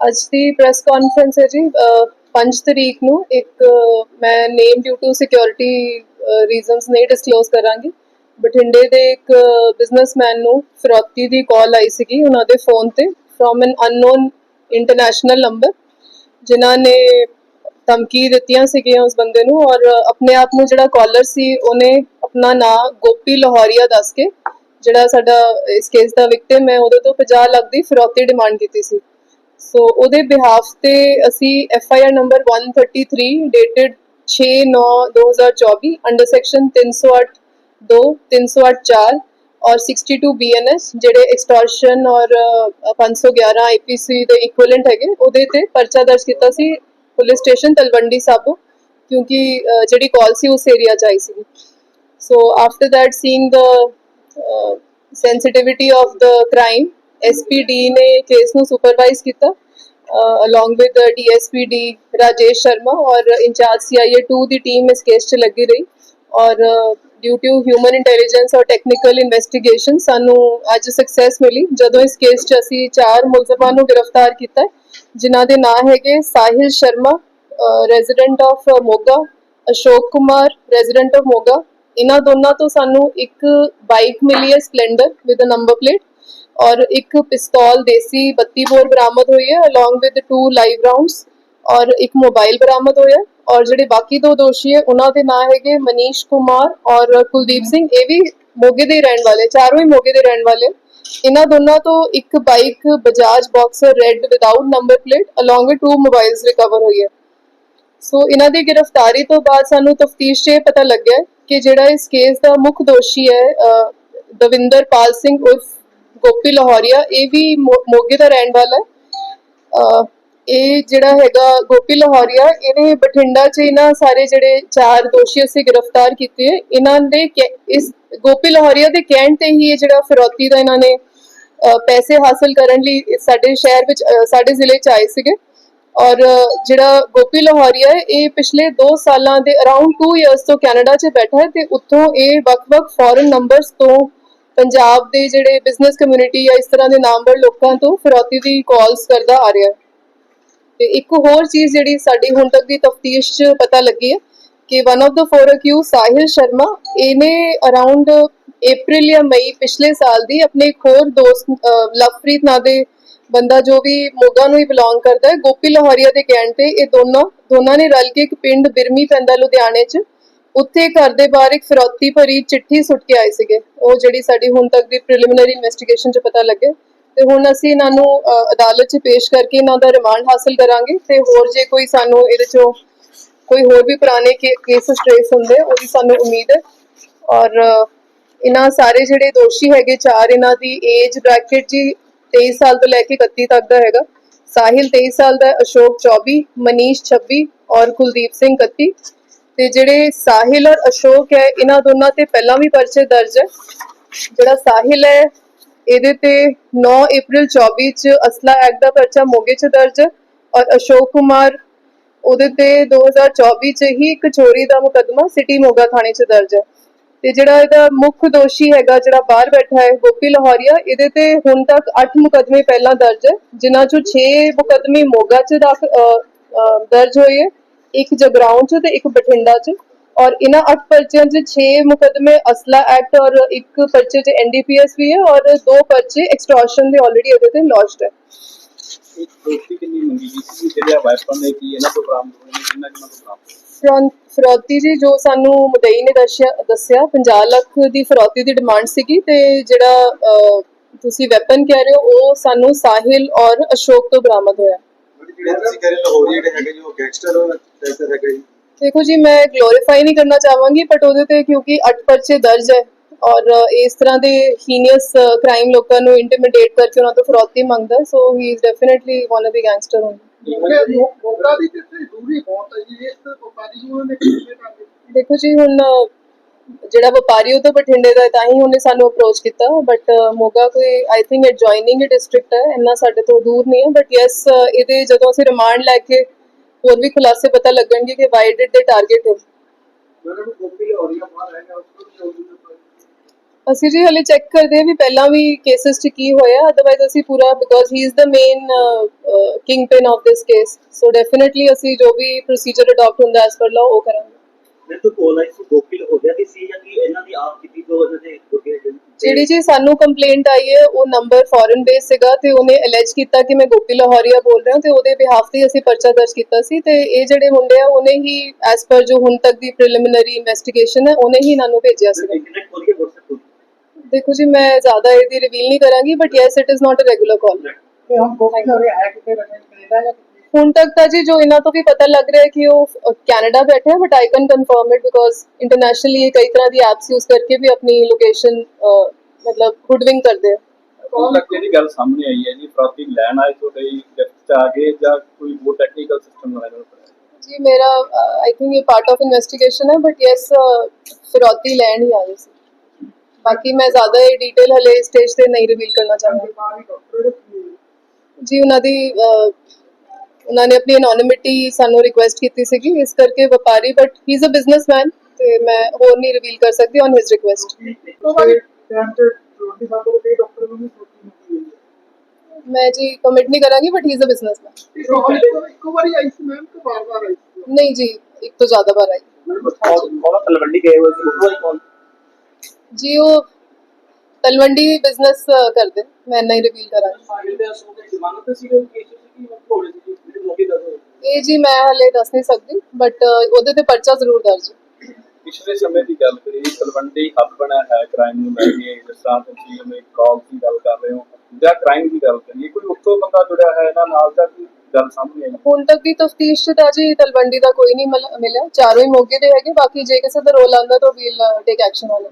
ਅੱਜ ਦੀ press conference ਹੈ ਜੀ 5 ਤਰੀਕ ਨੂੰ ਇੱਕ ਮੈਂ name due to security reasons ਨਹੀਂ ਡਿਸਕਲੋਜ਼ ਕਰਾਂਗੀ। ਬਠਿੰਡੇ ਦੇ ਇੱਕ ਬਿਜ਼ਨਸਮੈਨ ਨੂੰ ਫਰੋਤੀ ਦੀ ਕਾਲ ਆਈ ਸੀਗੀ ਉਹਨਾਂ ਦੇ ਫੋਨ ਤੇ from an unknown international number ਜਿਨ੍ਹਾਂ ਨੇ ਧਮਕੀ ਦਿੱਤੀਆਂ ਸੀਗੀਆਂ ਉਸ ਬੰਦੇ ਨੂੰ ਔਰ ਆਪਣੇ ਆਪ ਨੂੰ ਜਿਹੜਾ ਕਾਲਰ ਸੀ, ਉਹਨੇ ਆਪਣਾ ਨਾਮ ਗੋਪੀ ਲਾਹੌਰੀਆ ਦੱਸ ਕੇ, ਜਿਹੜਾ ਸਾਡਾ ਇਸ ਕੇਸ ਦਾ ਵਿਕਟਿਮ ਹੈ, ਉਹਦੇ ਤੋਂ 50 ਲੱਖ ਦੀ ਫਿਰੌਤੀ ਡਿਮਾਂਡ ਕੀਤੀ ਸੀ। ਸੋ ਉਹਦੇ ਬਿਹਾਫ ਤੇ ਅਸੀਂ F I R number 133 dated 6/9/2024 under section 308 2 308 4 ਔਰ 62 ਬੀਐਨਐਸ ਜਿਹੜੇ ਐਕਸਟੋਰਸ਼ਨ ਔਰ ਅ, 511 ਆਈਪੀਸੀ ਦੇ ਇਕੁਇਵਲੈਂਟ ਹੈਗੇ ਉਹਦੇ ਤੇ ਪਰਚਾ ਦਰਜ ਕੀਤਾ ਸੀ ਪੁਲਿਸ ਸਟੇਸ਼ਨ ਤਲਵੰਡੀ ਸਾਬੋ ਕਿਉਂਕਿ ਜਿਹੜੀ ਕਾਲ ਸੀ ਉਸ ਏਰੀਆ ਚ ਆਈ ਸੀ। So after that, seeing the uh, sensitivity of the crime, SPD ਨੇ ਕੇਸ ਨੂੰ ਸੁਪਰਵਾਈਜ਼ ਕੀਤਾ uh, along with the DSPD Rajesh Sharma ਔਰ ਇੰਚਾਰਜ CIA 2 ਦੀ ਟੀਮ ਇਸ ਕੇਸ 'ਚ ਲੱਗੀ ਰਹੀ ਔਰ ਡਿਊ ਟੂ ਹਿਊਮਨ ਇੰਟੈਲੀਜੈਂਸ ਔਰ ਟੈਕਨੀਕਲ ਇਨਵੈਸਟੀਗੇਸ਼ਨ ਸਾਨੂੰ ਅੱਜ ਸਕਸੈਸ ਮਿਲੀ। ਜਦੋਂ ਇਸ ਕੇਸ 'ਚ ਅਸੀਂ ਚਾਰ ਮੁਲਜ਼ਮਾਂ ਨੂੰ ਗ੍ਰਿਫਤਾਰ ਕੀਤਾ ਹੈ, ਜਿਨ੍ਹਾਂ ਦੇ ਨਾਂ ਹੈਗੇ Sahil Sharma resident of Moga Ashok Kumar resident of Moga. ਇਹਨਾਂ ਦੋਨਾਂ ਤੋਂ ਸਾਨੂੰ ਇੱਕ ਬਾਈਕ ਮਿਲੀ ਹੈ Splendor with a number plate ਔਰ ਇੱਕ ਪਿਸਤੌਲ ਦੇਸੀ 32 ਬੋਰ ਬਰਾਮਦ ਹੋਈ ਹੈ along with two live rounds ਔਰ ਇੱਕ ਮੋਬਾਈਲ ਬਰਾਮਦ ਹੋਇਆ ਔਰ ਜਿਹੜੇ ਬਾਕੀ ਦੋ ਦੋਸ਼ੀ ਹੈ ਉਹਨਾਂ ਦੇ ਨਾਂ ਹੈਗੇ ਮਨੀਸ਼ ਕੁਮਾਰ ਔਰ ਕੁਲਦੀਪ ਸਿੰਘ। ਇਹ ਵੀ ਮੋਗੇ ਦੇ ਰਹਿਣ ਵਾਲੇ ਚਾਰੋਂ ਹੀ ਮੋਗੇ ਦੇ ਰਹਿਣ ਵਾਲੇ। ਇਹਨਾਂ ਦੋਨਾਂ ਤੋਂ ਇੱਕ bike Bajaj Boxer red without number plate along with two mobiles recover ਹੋਈ ਹੈ। ਸੋ ਇਹਨਾਂ ਦੀ ਗ੍ਰਿਫਤਾਰੀ ਤੋਂ ਬਾਅਦ ਸਾਨੂੰ ਤਫਤੀਸ਼ 'ਚ ਇਹ ਪਤਾ ਲੱਗਿਆ ਕਿ ਜਿਹੜਾ ਇਸ ਕੇਸ ਦਾ ਮੁੱਖ ਦੋਸ਼ੀ ਹੈ ਅ, ਦਵਿੰਦਰ ਪਾਲ ਸਿੰਘ ਉਰਫ ਗੋਪੀ ਲਾਹੌਰੀਆ, ਇਹ ਵੀ ਮੋਗੇ ਦਾ ਰਹਿਣ ਵਾਲਾ ਹੈ। ਇਹ ਜਿਹੜਾ ਹੈਗਾ ਗੋਪੀ ਲਾਹੌਰੀਆ, ਇਹਨੇ ਬਠਿੰਡਾ 'ਚ ਇਹਨਾਂ ਸਾਰੇ ਜਿਹੜੇ ਚਾਰ ਦੋਸ਼ੀ ਅਸੀਂ ਗ੍ਰਿਫਤਾਰ ਕੀਤੇ ਇਹਨਾਂ ਦੇ ਇਸ ਗੋਪੀ ਲਾਹੌਰੀਆ ਦੇ ਕਹਿਣ ਤੇ ਹੀ ਇਹ ਜਿਹੜਾ ਫਿਰੌਤੀ ਦਾ ਇਹਨਾਂ ਨੇ ਪੈਸੇ ਹਾਸਲ ਕਰਨ ਲਈ ਸਾਡੇ ਸ਼ਹਿਰ ਵਿੱਚ ਸਾਡੇ ਜ਼ਿਲ੍ਹੇ 'ਚ ਆਏ ਸੀਗੇ। ਔਰ ਜਿਹੜਾ ਗੋਪੀ ਲਾਹੌਰੀਆ ਹੈ, ਇਹ ਪਿਛਲੇ 2 ਸਾਲਾਂ ਦੇ, ਅਰਾਊਂਡ 2 ਇਅਰਸ ਤੋਂ ਕੈਨੇਡਾ 'ਚ ਬੈਠਾ ਹੈ ਤੇ ਉੱਥੋਂ ਇਹ ਵੱਖ-ਵੱਖ ਫੋਰਨ ਨੰਬਰਸ ਤੋਂ ਪੰਜਾਬ ਦੇ ਜਿਹੜੇ ਬਿਜ਼ਨਸ ਕਮਿਊਨਿਟੀ ਜਾਂ ਇਸ ਤਰ੍ਹਾਂ ਦੇ ਨਾਮਵਰ ਲੋਕਾਂ ਤੋਂ ਫਿਰੌਤੀ ਦੀ ਕਾਲਸ ਕਰਦਾ ਆ ਰਿਹਾ। ਤੇ ਇੱਕ ਹੋਰ ਚੀਜ਼ ਜਿਹੜੀ ਸਾਡੀ ਹੁਣ ਤੱਕ ਦੀ ਤਫਤੀਸ਼ 'ਚ ਪਤਾ ਲੱਗੀ ਹੈ ਕਿ one of the four accused Sahil Sharma ਇਹਨੇ ਅਰਾਊਂਡ April ਜਾਂ ਮਈ ਪਿਛਲੇ ਸਾਲ ਦੀ ਆਪਣੇ ਇੱਕ ਹੋਰ ਦੋਸਤ ਅ, ਲਵਪ੍ਰੀਤ ਨਾਂ ਦੇ ਬੰਦਾ ਜੋ ਵੀ ਮੋਗਾ ਨੂੰ ਹੀ ਬਿਲੋਂਗ ਕਰਦਾ ਹੈ ਗੋਪੀ ਲਾਹੌਰੀਆ ਦੇ ਕਹਿਣ ਤੇ ਇਹ ਦੋਨੋਂ ਦੋਨਾਂ ਨੇ ਰਲ ਕੇ ਇੱਕ ਪਿੰਡ ਬਿਰਮੀ ਪੈਂਦਾ ਲੁਧਿਆਣੇ 'ਚ। ਉੱਥੇ ਘਰ ਦੇ ਬਾਹਰ ਇੱਕ ਫਿਰੌਤੀ ਭਰੀ ਚਿੱਠੀ ਸੁੱਟ ਕੇ ਆਏ ਸੀਗੇ। ਉਹ ਜਿਹੜੀ ਸਾਡੀ ਹੁਣ ਤੱਕ ਦੀ ਪ੍ਰੀਲਿਮਿਨਰੀ ਇਨਵੈਸਟੀਗੇਸ਼ਨ 'ਚ ਪਤਾ ਲੱਗੇ। ਤੇ ਹੁਣ ਅਸੀਂ ਇਹਨਾਂ ਨੂੰ ਅਦਾਲਤ 'ਚ ਪੇਸ਼ ਕਰਕੇ ਇਹਨਾਂ ਦਾ ਰਿਮਾਂਡ ਹਾਸਲ ਕਰਾਂਗੇ ਤੇ ਹੋਰ ਜੇ ਕੋਈ ਸਾਨੂੰ ਇਹਦੇ 'ਚੋਂ ਕੋਈ ਹੋਰ ਵੀ ਪੁਰਾਣੇ ਕੇਸ ਟ੍ਰੇਸ ਹੁੰਦੇ ਉਹਦੀ ਸਾਨੂੰ ਉਮੀਦ ਹੈ। ਔਰ ਇਹਨਾਂ ਸਾਰੇ ਜਿਹੜੇ ਦੋਸ਼ੀ ਹੈਗੇ, ਚਾਰ ਇਹਨਾਂ ਦੀ ਏਜ ਬ੍ਰੈਕਟ ਜੀ 23 ਸਾਲ ਤੋਂ ਲੈ ਕੇ 31 ਤੱਕ ਦਾ ਹੈਗਾ। ਸਾਹਿਲ 23 ਸਾਲ ਦਾ, ਅਸ਼ੋਕ 24 ਮਨੀਸ਼ 26 ਔਰ ਕੁਲਦੀਪ ਸਿੰਘ 31 ਤੇ ਜਿਹੜੇ ਸਾਹਿਲ ਔਰ ਅਸ਼ੋਕ ਹੈ, ਇਹਨਾਂ ਦੋਨਾਂ ਤੇ ਪਹਿਲਾਂ ਵੀ ਪਰਚੇ ਦਰਜ ਹੈ। ਜਿਹੜਾ ਸਾਹਿਲ ਹੈ, ਇਹਦੇ ਤੇ 9 ਅਪ੍ਰੈਲ 24 ਚ ਅਸਲਾ ਐਕਟ ਦਾ ਪਰਚਾ ਮੋਗੇ ਚ ਦਰਜ ਹੈ ਔਰ ਅਸ਼ੋਕ ਕੁਮਾਰ ਉਹਦੇ ਤੇ 2024 ਚ ਹੀ ਇੱਕ ਚੋਰੀ ਦਾ ਮੁਕੱਦਮਾ ਸਿਟੀ ਮੋਗਾ ਥਾਣੇ ਚ ਦਰਜ ਹੈ। ਤੇ ਜਿਹੜਾ ਇਹਦਾ ਮੁੱਖ ਦੋਸ਼ੀ ਹੈਗਾ, ਜਿਹੜਾ ਬਾਹਰ ਬੈਠਾ ਹੈ, ਗੋਪੀ ਲਾਹੌਰੀਆ, ਇਹਦੇ ਤੇ ਹੁਣ ਤੱਕ 8 ਮੁਕੱਦਮੇ ਪਹਿਲਾਂ ਦਰਜ ਹੈ, ਜਿਨ੍ਹਾਂ ਚੋਂ 6 ਮੁਕੱਦਮੇ ਮੋਗਾ ਚ ਦਾਖ- ਦਰਜ ਹੋਏ ਹੈ। ਇੱਕ ਜਗਰਾਉਂ ਚ ਤੇ ਇੱਕ ਬਠਿੰਡਾ ਚ। ਔਰ ਇਹਨਾਂ 8 ਪਰਚਿਆਂ ਚ 6 ਮੁਕੱਦਮੇ ਅਸਲਾ ਐਕਟ ਔਰ ਇੱਕ ਪਰਚੇ ਚ ਐਨਡੀਪੀਐਸ ਵੀ ਹੈ ਔਰ ਦੋ ਪਰਚੇ ਐਕਸਟੋਰਸ਼ਨ ਦੇ ਆਲਰੇਡੀ ਇਹਦੇ ਤੇ ਲੌਜਡ ਹੈ। ਇੱਕ ਦੋਸਤੀ ਕਿੰਨੀ ਮੰਗੀ ਗਈ ਸੀ? ਜਿਹੜੇ ਵਾਈਪਨ ਨੇ ਕੀ ਇਹਨਾਂ ਤੋਂ ਬਰਾਮਦ ਹੋਏ ਨੇ? ਕਿੰਨਾ ਕਿੰਨਾ ਤੋਂ ਬਰਾਮਦ ਹੋਏ? ਫਰੌਨ- ਫਿਰੌਤੀ ਜੀ ਜੋ ਸਾਨੂੰ ਮੁਦਈ ਨੇ ਦੱਸਿਆ ਦੱਸਿਆ 50 ਲੱਖ ਦੀ ਫਿਰੌਤੀ ਦੀ ਡਿਮਾਂਡ ਸੀਗੀ ਤੇ ਜਿਹੜਾ ਤੁਸੀਂ ਵੈਪਨ ਕਹਿ ਰਹੇ ਹੋ ਉਹ ਸਾਨੂੰ ਸਾਹਿਲ ਔਰ ਅਸ਼ੋਕ ਤੋਂ ਬਰਾਮਦ ਹੋਇਆ। ਜਿਹੜੇ ਤੁਸੀਂ ਕਹਿ ਰਹੇ ਲਾਹੌਰੀ ਜਿਹੜੇ ਹੈਗੇ ਜੋ ਗੈਂਗਸਟਰ ਟਾਈਪ ਹੈਗੇ ਜੀ ਦੇਖੋ ਜੀ ਮੈਂ ਗਲੋਰੀਫਾਈ ਨਹੀਂ ਕਰਨਾ ਚਾਹਾਂਗੀ ਬਟ ਉਹਦੇ ਤੇ ਕਿਉਂਕਿ ਅੱਠ ਪਰਚੇ ਦਰਜ ਹੈ ਔਰ ਇਸ ਤਰ੍ਹਾਂ ਦੇ ਹੀਨੀਅਸ ਕ੍ਰਾਈਮ ਲੋਕਾਂ ਨੂੰ ਇੰਟੀਮੀਡੇਟ ਕਰਕੇ ਉਹਨਾਂ ਤੋਂ ਫਿਰੌਤੀ ਮੰਗਦਾ so he is definitely one of the gangster ਹੋਣਗੇ ਮੋਗਾ ਦੀ ਕਿਤੇ ਦੂਰੀ ਬਹੁਤ ਹੈ ਜੀ ਇਸ ਵਪਾਰੀ ਨੂੰ ਉਹਨੇ ਕਿਵੇਂ ਕਰਦੇ ਦੇਖੋ ਜੀ ਹੁਣ ਜਿਹੜਾ ਵਪਾਰੀ ਉਹ ਤਾਂ ਬਠਿੰਡੇ ਦਾ ਹੈ, ਤਾਂ ਹੀ ਉਹਨੇ ਸਾਨੂੰ ਅਪਰੋਚ ਕੀਤਾ। ਬਟ ਮੋਗਾ ਕੋਈ ਆਈ ਥਿੰਕ ਐਡਜੋਇਨਿੰਗ ਡਿਸਟ੍ਰਿਕਟ ਹੈ ਇੰਨਾ ਸਾਡੇ ਤੋਂ ਦੂਰ ਨਹੀਂ ਹੈ। ਬਟ ਯੈਸ ਇਹਦੇ ਜਦੋਂ ਅਸੀਂ ਰਿਮਾਂਡ ਲੈ ਕੇ ਹੋਰ ਵੀ ਖੁਲਾਸੇ ਪਤਾ ਲੱਗਣਗੇ ਕਿ why did they target him ਮੈਨੂੰ ਕੋਪੀ ਲਾਹੌਰੀ ਬਾਹਰ ਹੈਗਾ ਉਸ ਤੋਂ ਜਲਦੀ ਅਸੀਂ ਜੀ ਹਲੇ ਚੈੱਕ ਕਰਦੇ ਹਾਂ ਵੀ ਪਹਿਲਾਂ ਵੀ ਕੇਸਸ 'ਚ ਕੀ ਹੋਇਆ। ਅਦਰਵਾਈਜ਼ ਅਸੀਂ ਪੂਰਾ because he is the main kingpin of this case so definitely ਅਸੀਂ ਜੋ ਵੀ ਪ੍ਰੋਸੀਜਰ ਅਡਾਪਟ ਹੁੰਦਾ ਐਸ ਪਰ ਲਾਅ ਉਹ ਕਰਾਂਗੇ। ਤਾਂ ਕੋਲ ਆਈ ਸੀ ਗੋਪੀ ਹੋ ਗਿਆ ਕਿ ਸੀ ਜਾਂ ਕਿ ਇਹਨਾਂ ਦੀ ਆਪ ਕੀਤੀ ਜੋ ਇਹਨਾਂ ਦੇ ਗੋਪੀ ਜਿਹੜੀ ਜੀ ਸਾਨੂੰ ਕੰਪਲੇਂਟ ਆਈ ਹੈ ਉਹ ਨੰਬਰ ਫੋਰਨ ਬੇਸ ਸੀਗਾ ਤੇ ਉਹਨੇ ਅਲੈਜ ਕੀਤਾ ਕਿ ਮੈਂ ਗੋਪੀ ਲਾਹੌਰੀਆ ਬੋਲ ਰਿਹਾ ਤੇ ਉਹਦੇ ਬਿਹਾਫ ਤੇ ਅਸੀਂ ਪਰਚਾ ਦਰਜ ਕੀਤਾ ਸੀ ਤੇ ਇਹ ਜਿਹੜੇ ਮੁੰਡੇ ਆ ਉਹਨੇ ਹੀ ਐਸ ਪਰ ਜੋ ਹੁਣ ਤੱਕ ਦੀ ਪ੍ਰੀਲਿਮਿਨਰੀ ਇਨਵੈਸਟੀਗੇਸ਼ਨ ਹੈ ਉਹਨੇ ਹੀ ਇਹਨਾਂ ਨੂੰ ਭੇਜਿਆ ਖੋਲ ਦੇਖੋ ਜੀ ਮੈਂ ਜ਼ਿਆਦਾ ਇਹਦੀ ਰਿਵੀਲ ਨਹੀਂ ਕਰਾਂਗੀ but yes it is not a regular call ਤੇ ਹੁਣ ਗੋਪੀ ਹੋ ਰਿਹਾ ਹੈ ਕਿਤੇ ਬਣੇ ਕੈਨੇਡਾ ਜਾਂ ਹੁਣ ਤੱਕ ਤਾਂ ਜੀ ਜੋ ਇਹਨਾਂ ਤੋਂ ਵੀ ਪਤਾ ਲੱਗ ਰਿਹਾ ਹੈ ਕਿ ਉਹ ਕੈਨੇਡਾ ਬੈਠੇ ਹੈ but I can confirm it because internationally ਇਹ ਕਈ ਤਰ੍ਹਾਂ ਦੀ ਐਪਸ ਯੂਜ਼ ਕਰਕੇ ਵੀ ਆਪਣੀ ਲੋਕੇਸ਼ਨ ਮਤਲਬ ਹੁਡਵਿੰਗ ਕਰਦੇ ਆ। ਹੁਣ ਤੱਕ ਜਿਹੜੀ ਗੱਲ ਸਾਹਮਣੇ ਆਈ ਹੈ ਜੀ? ਫਰਾਤੀ ਲੈਣ ਆਏ ਤੁਹਾਡੇ ਗਿਫਟ ਚ ਆ ਗਏ ਜਾਂ ਕੋਈ ਹੋਰ ਟੈਕਨੀਕਲ ਸਿਸਟਮ ਨਾਲ ਇਹਨਾਂ ਜੀ ਮੇਰਾ ਆਈ ਥਿੰਕ ਇਹ ਪਾਰਟ ਆਫ ਇਨਵੈਸਟੀਗੇਸ਼ਨ ਹੈ ਬਟ ਯੈਸ ਫਿਰੌਤੀ ਲੈਣ ਹੀ ਆਏ ਸੀ। ਬਾਕੀ ਮੈਂ ਜ਼ਿਆਦਾ ਇਹ ਡਿਟੇਲ ਹਲੇ ਸਟੇਜ ਤੇ ਨਹੀਂ ਰਿਵੀਲ ਕਰਨਾ ਹੈ। ਜੀ ਉਹਨਾਂ ਦੀ ਉਹਨਾਂ ਨੇ ਆਪਣੀ ਐਨੋਨਿਮਿਟੀ ਸਾਨੂੰ ਰਿਕੁਐਸਟ ਕੀਤੀ ਸੀਗੀ, ਇਸ ਕਰਕੇ ਵਪਾਰੀ but he is a businessman ਤੇ ਮੈਂ ਹੋਰ ਨਹੀਂ ਰਿਵੀਲ ਕਰ ਸਕਦੀ ਔਨ ਹਿਸ ਰਿਕੁਐਸਟ ਮੈਂ ਜੀ ਕਮਿਟ ਨਹੀਂ ਕਰਾਂਗੀ but he is a businessman ਇਸ ਵਾਰੀ ਆਈ ਸੀ ਮੈਮ ਕਿ ਬਾਰ ਬਾਰ ਆਈ ਨਹੀਂ ਜੀ, ਇੱਕ ਤੋਂ ਜ਼ਿਆਦਾ ਵਾਰ ਆਈ। ਤਲਵੰਡੀ ਗਏ ਹੋਏ ਸੀ ਜੀ ਉਹ ਤਲਵੰਡੀ ਬਿਜ਼ਨਸ ਕਰਦੇ, ਮੈਂ ਇੰਨਾ ਰਿਵੀਲ ਕਰਾਂਗੀ। ਸਾਡੇ ਦੇ ਅਸਲ ਦੇ ਜ਼ਮਾਨਤ ਸੀ ਕਿ ਕੇਸ ਸੀ ਕਿ ਥੋੜੇ ਸੀ ਦੱਸ ਇਹ ਜੀ ਮੈਂ ਹਲੇ ਦੱਸ ਨਹੀਂ ਸਕਦੀ ਬਟ ਉਹਦੇ ਤੇ ਪਰਚਾ ਜ਼ਰੂਰ ਦਰਜ ਪਿਛਲੇ ਸਮੇਂ ਦੀ ਗੱਲ ਕਰੀਏ ਤਲਵੰਡੀ ਹੱਬ ਬਣਿਆ ਹੈ ਕ੍ਰਾਈਮ ਨੂੰ ਲੈ ਕੇ ਜਿਸ ਤਰ੍ਹਾਂ ਤੁਸੀਂ ਜਿਵੇਂ ਕਾਲ ਦੀ ਗੱਲ ਕਰ ਰਹੇ ਹੋ ਜਾਂ ਕ੍ਰਾਈਮ ਦੀ ਗੱਲ ਕਰੀਏ ਕੋਈ ਉੱਥੋਂ ਬੰਦਾ ਜੁੜਿਆ ਹੈ ਇਹਨਾਂ ਨਾਲ ਜਾਂ ਕੋਈ ਗੱਲ ਸਾਹਮਣੇ ਆਈ। ਹੁਣ ਤੱਕ ਦੀ ਤਫਤੀਸ਼ ਚ ਤਾਂ ਜੀ ਤਲਵੰਡੀ ਦਾ ਕੋਈ ਨਹੀਂ ਮਿਲ- ਮਿਲਿਆ ਚਾਰੋਂ ਹੀ ਮੋਗੇ ਦੇ ਹੈਗੇ ਬਾਕੀ ਜੇ ਕਿਸੇ ਦਾ ਰੋਲ ਆਉਂਦਾ ਤਾਂ ਵੀਲ ਟੇਕ ਐਕਸ਼ਨ it